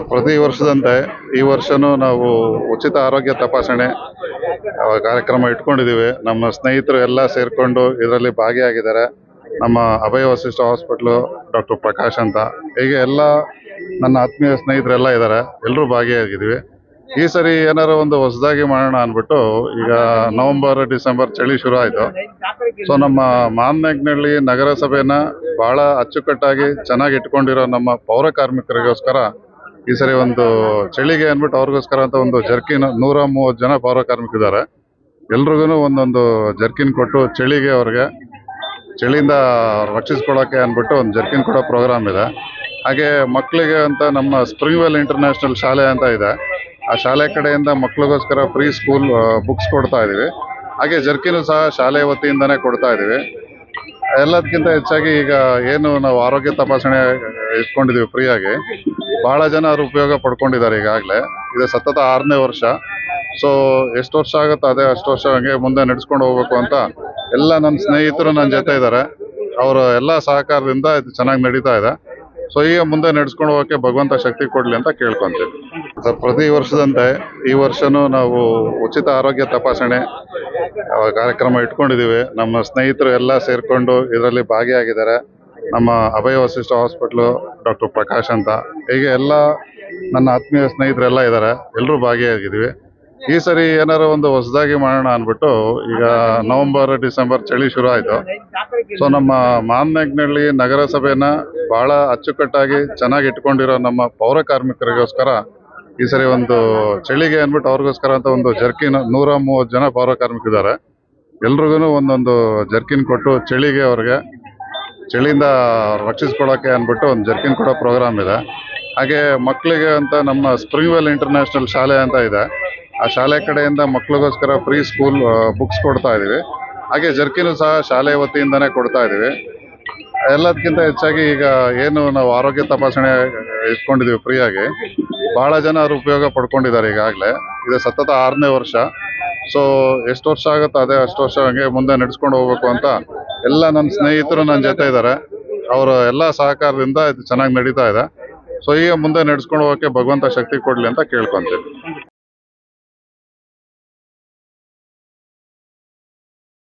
ಪ್ರತಿ ವರ್ಷದಂತೆ ಈ ವರ್ಷನೂ ನಾವು ಉಚಿತ ಆರೋಗ್ಯ ತಪಾಸಣೆ ಕಾರ್ಯಕ್ರಮ ಇಟ್ಕೊಂಡಿದ್ದೀವಿ ನಮ್ಮ ಸ್ನೇಹಿತರು ಎಲ್ಲ ಸೇರಿಕೊಂಡು ಇದರಲ್ಲಿ ಭಾಗಿಯಾಗಿದ್ದಾರೆ. ನಮ್ಮ ಅಭಯ ವಸಿಷ್ಠ ಹಾಸ್ಪಿಟ್ಲು ಡಾಕ್ಟರ್ ಪ್ರಕಾಶ್ ಅಂತ. ಹೀಗೆ ಎಲ್ಲ ನನ್ನ ಆತ್ಮೀಯ ಸ್ನೇಹಿತರೆಲ್ಲ ಇದ್ದಾರೆ. ಎಲ್ಲರೂ ಭಾಗಿಯಾಗಿದ್ದೀವಿ. ಈ ಸರಿ ಏನಾರು ಒಂದು ಹೊಸದಾಗಿ ಮಾಡೋಣ ಅಂದ್ಬಿಟ್ಟು ಈಗ ನವೆಂಬರ್, ಡಿಸೆಂಬರ್ ಚಳಿ ಶುರು ಆಯಿತು. ಸೊ, ನಮ್ಮ ಮಾನ್ಯಗ್ನಹಳ್ಳಿ ನಗರಸಭೆನ ಬಹಳ ಅಚ್ಚುಕಟ್ಟಾಗಿ ಚೆನ್ನಾಗಿ ಇಟ್ಕೊಂಡಿರೋ ನಮ್ಮ ಪೌರ ಕಾರ್ಮಿಕರಿಗೋಸ್ಕರ ಈ ಸರಿ ಒಂದು ಚಳಿಗೆ ಅಂದ್ಬಿಟ್ಟು ಅವ್ರಿಗೋಸ್ಕರ ಅಂತ ಒಂದು ಜರ್ಕಿನ್ ನೂರ ಮೂವತ್ತು ಜನ ಪೌರ ಕಾರ್ಮಿಕರಿದ್ದಾರೆ. ಎಲ್ರಿಗೂ ಒಂದೊಂದು ಜರ್ಕಿನ್ ಕೊಟ್ಟು ಚಳಿಗೆ ಅವ್ರಿಗೆ ಚಳಿಯಿಂದ ರಕ್ಷಿಸ್ಕೊಳ್ಳೋಕೆ ಅಂದ್ಬಿಟ್ಟು ಒಂದು ಜರ್ಕಿನ್ ಕೊಡೋ ಪ್ರೋಗ್ರಾಮ್ ಇದೆ. ಹಾಗೆ ಮಕ್ಕಳಿಗೆ ಅಂತ ನಮ್ಮ ಸ್ಪ್ರಿಂಗ್ವೆಲ್ ಇಂಟರ್ನ್ಯಾಷನಲ್ ಶಾಲೆ ಅಂತ ಇದೆ. ಆ ಶಾಲೆ ಕಡೆಯಿಂದ ಮಕ್ಕಳಿಗೋಸ್ಕರ ಫ್ರೀ ಸ್ಕೂಲ್ ಬುಕ್ಸ್ ಕೊಡ್ತಾ ಇದ್ದೀವಿ. ಹಾಗೆ ಜರ್ಕಿನು ಸಹ ಶಾಲೆ ವತಿಯಿಂದನೇ ಕೊಡ್ತಾ ಇದ್ದೀವಿ. ಎಲ್ಲದಕ್ಕಿಂತ ಹೆಚ್ಚಾಗಿ ಈಗ ಏನು ನಾವು ಆರೋಗ್ಯ ತಪಾಸಣೆ ಇಟ್ಕೊಂಡಿದೀವಿ ಫ್ರೀಯಾಗಿ ಬಹಳ ಜನ ಅದ್ರ ಉಪಯೋಗ ಪಡ್ಕೊಂಡಿದ್ದಾರೆ ಈಗಾಗಲೇ. ಇದು ಸತತ ಆರನೇ ವರ್ಷ. ಸೊ ಎಷ್ಟು ವರ್ಷ ಆಗುತ್ತೋ ಅದೇ ಅಷ್ಟು ವರ್ಷ ಹಂಗೆ ಮುಂದೆ ನಡೆಸ್ಕೊಂಡು ಹೋಗ್ಬೇಕು ಅಂತ ಎಲ್ಲ ನನ್ನ ಸ್ನೇಹಿತರು ನನ್ನ ಜೊತೆ ಇದ್ದಾರೆ. ಅವರ ಎಲ್ಲ ಸಹಕಾರದಿಂದ ಇದು ಚೆನ್ನಾಗಿ ನಡೀತಾ ಇದೆ. ಸೊ ಈಗ ಮುಂದೆ ನಡೆಸ್ಕೊಂಡು ಹೋಗೋಕೆ ಭಗವಂತ ಶಕ್ತಿ ಕೊಡಲಿ ಅಂತ ಕೇಳ್ಕೊಂತೀವಿ. ಸರ್ ಪ್ರತಿ ವರ್ಷದಂತೆ ಈ ವರ್ಷನೂ ನಾವು ಉಚಿತ ಆರೋಗ್ಯ ತಪಾಸಣೆ ಕಾರ್ಯಕ್ರಮ ಇಟ್ಕೊಂಡಿದ್ದೀವಿ ನಮ್ಮ ಸ್ನೇಹಿತರು ಎಲ್ಲ ಸೇರಿಕೊಂಡು ಇದರಲ್ಲಿ ಭಾಗಿಯಾಗಿದ್ದಾರೆ. ನಮ್ಮ ಅಭಯ ವಸಿಷ್ಠ ಹಾಸ್ಪಿಟ್ಲು ಡಾಕ್ಟರ್ ಪ್ರಕಾಶ್ ಅಂತ. ಹೀಗೆ ಎಲ್ಲ ನನ್ನ ಆತ್ಮೀಯ ಸ್ನೇಹಿತರೆಲ್ಲ ಇದ್ದಾರೆ. ಎಲ್ಲರೂ ಭಾಗಿಯಾಗಿದ್ದೀವಿ. ಈ ಸರಿ ಏನಾರು ಒಂದು ಹೊಸದಾಗಿ ಮಾಡೋಣ ಅಂದ್ಬಿಟ್ಟು ಈಗ ನವೆಂಬರ್, ಡಿಸೆಂಬರ್ ಚಳಿ ಶುರು ಆಯಿತು. ಸೊ ನಮ್ಮ ಮಾನ್ಯಗ್ನಹಳ್ಳಿ ನಗರಸಭೆನ ಬಹಳ ಅಚ್ಚುಕಟ್ಟಾಗಿ ಚೆನ್ನಾಗಿ ಇಟ್ಕೊಂಡಿರೋ ನಮ್ಮ ಪೌರ ಕಾರ್ಮಿಕರಿಗೋಸ್ಕರ ಈ ಸರಿ ಒಂದು ಚಳಿಗೆ ಅಂದ್ಬಿಟ್ಟು ಅವ್ರಿಗೋಸ್ಕರ ಅಂತ ಒಂದು ಜರ್ಕಿನ್ ನೂರ ಮೂವತ್ತು ಜನ ಪೌರ ಕಾರ್ಮಿಕರಿದ್ದಾರೆ. ಎಲ್ರಿಗೂ ಒಂದೊಂದು ಜರ್ಕಿನ್ ಕೊಟ್ಟು ಚಳಿಗೆ ಅವ್ರಿಗೆ ಚಳಿಯಿಂದ ರಕ್ಷಿಸ್ಕೊಳ್ಳೋಕೆ ಅಂದ್ಬಿಟ್ಟು ಒಂದು ಜರ್ಕಿನ್ ಕೊಡೋ ಪ್ರೋಗ್ರಾಮ್ ಇದೆ. ಹಾಗೆ ಮಕ್ಕಳಿಗೆ ಅಂತ ನಮ್ಮ ಸ್ಪ್ರಿಂಗ್ವೆಲ್ ಇಂಟರ್ನ್ಯಾಷನಲ್ ಶಾಲೆ ಅಂತ ಇದೆ. ಆ ಶಾಲೆ ಕಡೆಯಿಂದ ಮಕ್ಕಳಿಗೋಸ್ಕರ ಫ್ರೀ ಸ್ಕೂಲ್ ಬುಕ್ಸ್ ಕೊಡ್ತಾ ಇದ್ದೀವಿ. ಹಾಗೆ ಜರ್ಕಿನು ಸಹ ಶಾಲೆ ವತಿಯಿಂದನೇ ಕೊಡ್ತಾ ಇದ್ದೀವಿ. ಎಲ್ಲದಕ್ಕಿಂತ ಹೆಚ್ಚಾಗಿ ಈಗ ಏನು ನಾವು ಆರೋಗ್ಯ ತಪಾಸಣೆ ಇಟ್ಕೊಂಡಿದ್ದೀವಿ ಫ್ರೀಯಾಗಿ. ಬಹಳ ಜನ ಅದ್ರ ಉಪಯೋಗ ಪಡ್ಕೊಂಡಿದ್ದಾರೆ ಈಗಾಗಲೇ. ಇದು ಸತತ ಆರನೇ ವರ್ಷ. ಸೊ ಎಷ್ಟು ವರ್ಷ ಆಗುತ್ತೋ ಅದೇ ಅಷ್ಟು ವರ್ಷ ಹಂಗೆ ಮುಂದೆ ನಡೆಸ್ಕೊಂಡು ಹೋಗ್ಬೇಕು ಅಂತ ಎಲ್ಲ ನನ್ನ ಸ್ನೇಹಿತರು ನನ್ನ ಜೊತೆ ಇದ್ದಾರೆ. ಅವರ ಎಲ್ಲ ಸಹಕಾರದಿಂದ ಇದು ಚೆನ್ನಾಗಿ ನಡೀತಾ ಇದೆ. ಸೊ ಈಗ ಮುಂದೆ ನಡೆಸ್ಕೊಂಡು ಹೋಗೋಕೆ ಭಗವಂತ ಶಕ್ತಿ ಕೊಡಲಿ ಅಂತ ಕೇಳ್ಕೊಂತೀವಿ